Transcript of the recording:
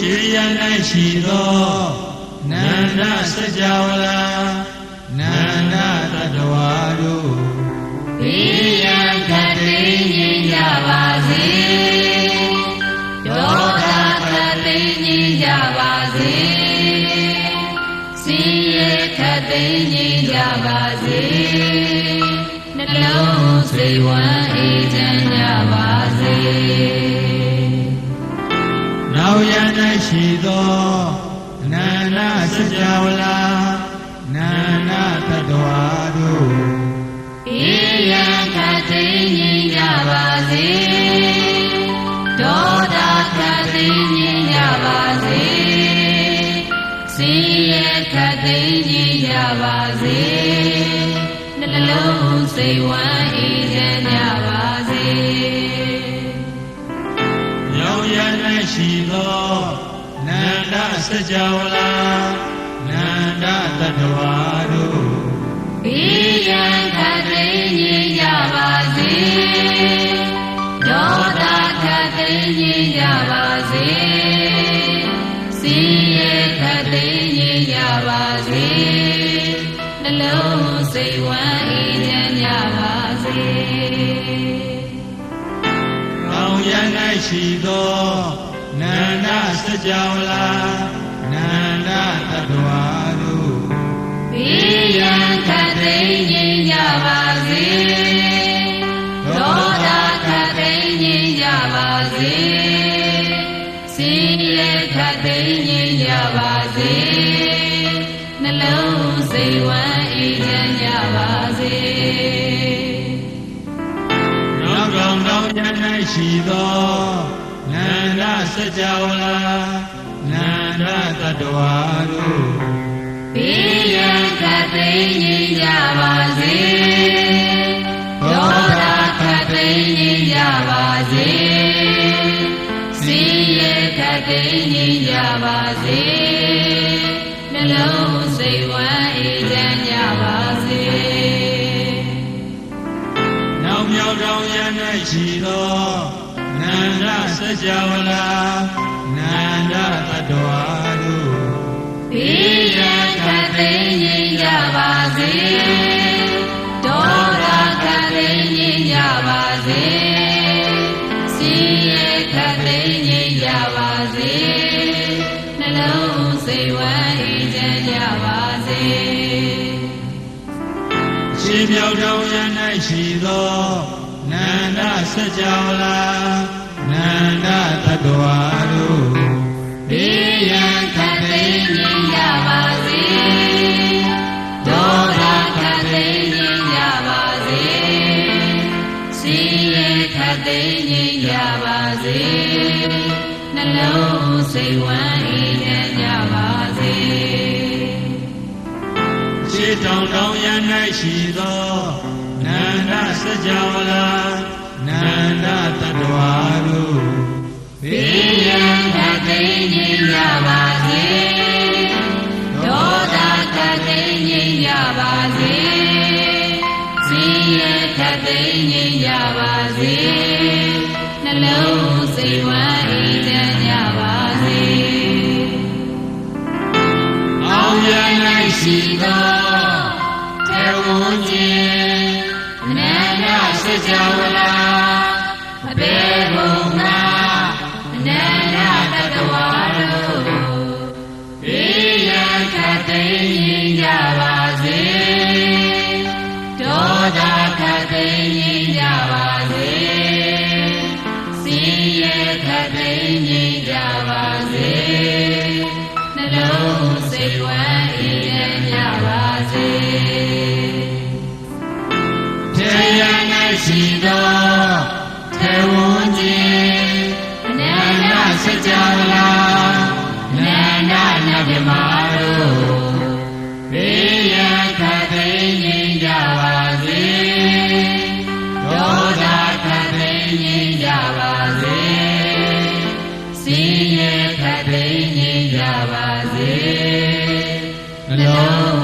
၌ရှိသောနန္ဒစကြဝဠာနန္ဒတတဝါတို့ဘေးရန်ခတ်သိမ်းငြိမ်းကြပါစေဒေါသခတ်သိမ်းငြိမ်းကြပါစေစင်ရဲခတ်သိမ်းငြိမ်းကြပါစေနှလုံးစိတ်ဝမ်းအေးချမ်းကြပါစေ နောက်ရ၌ရှိသောနန္ဒစကြဝဠာနန္ဒတတဝါတို့ဘေးရန်ခတ်သိမ်းငြိမ်းကြပါစေဒေါသခတ်သိမ်းငြိမ်းကြပါစေစင်ရဲခတ်သိမ်းငြိမ်းကြပါစေနှလုံးစိတ်ဝမ်းအေးချမ်း ရှိသောနန္ဒစကြဝဠာနန္ဒတတဝါတို့ဘေးရန်ခတ်သိမ်းငြိမ်းကြပါစေဒေါသခတ်သိမ်းငြိမ်းကြပါစေစင်ရဲခတ်သိမ်းငြိမ်းကြပါစေနှလုံးစိတ်ဝမ်းအေးချမ်းကြပါစေ။ကောင်းရ၌ရှိသော နန္ဒစကြဝဠာနန္ဒတတဝါတို့ဘေးရန်ခတ်သိမ်းငြိမ်းကြပါစေဒေါသခတ်သိမ်းငြိမ်းကြပါစေစင်ရဲခတ်သိမ်းငြိမ်းကြပါစေနှလုံးစိတ်ဝမ်းအေးချမ်းကြပါစေ။နောက်ကောင်းကောင်းရ၌ရှိသောနန္ဒ စကြဝဠာနန္ဒတတဝါတို့ဘေးရန်ခတ်သိမ်းငြိမ်းကြပါစေဒေါသခတ်သိမ်းငြိမ်းကြပါစေစင်ရဲခတ်သိမ်းငြိမ်းကြပါစေနှလုံးစိတ်ဝမ်းအေးချမ်းကြပါစေ။နောက်မြောက်ကောင်းရ၌ရှိသောနန္ဒစကြဝဠာ သိမ်းငြိမ်းကြပါစေဒေါသခတ်သိမ်းငြိမ်းကြပါစေစင်ရဲခတ်သိမ်းငြိမ်းကြပါစေနှလုံးစိတ်ဝမ်းအေးချမ်းကြပါစေရှင်မြောက်တော်ရ၌ရှိသောနန္ဒစကြဝဠာနန္စင်ရဲခတ်သိမ်းငြိမ်းကြပါစေနှလုံးစိတ်ဝမ်းအေးချမ်းကြပါစေရှေးတောင်တောင်ရ၌ရှိသောနန္ဒစကြဝဠာနန္ဒတတဝါတို့ ခတ်သိမ်းငြိမ်းကြပါစေနှလုံးစိတ်ဝမ်းအေးချမ်းကြပါစေအောင်ရ၌ရှိရှိသောတေဝံခြင်းနန္ဒစကြဝဠာအဘေ သခတ်သိမ်းငြိမ်းကြပါစေစင်ရဲခတ်သိမ်းငြိမ်းကြပါစေနှလုံးစိတ်ဝမ်းအေးချမ်းကြပါစေထေရ၌ရှိသောထေဝံခြင်းအနန္တစကြဝဠာနန္ဒနဗ္ဗမတို့ဘေးရန်ခတ်သိမ်းငြိမ်းကြပါ ပါစေနှလုံး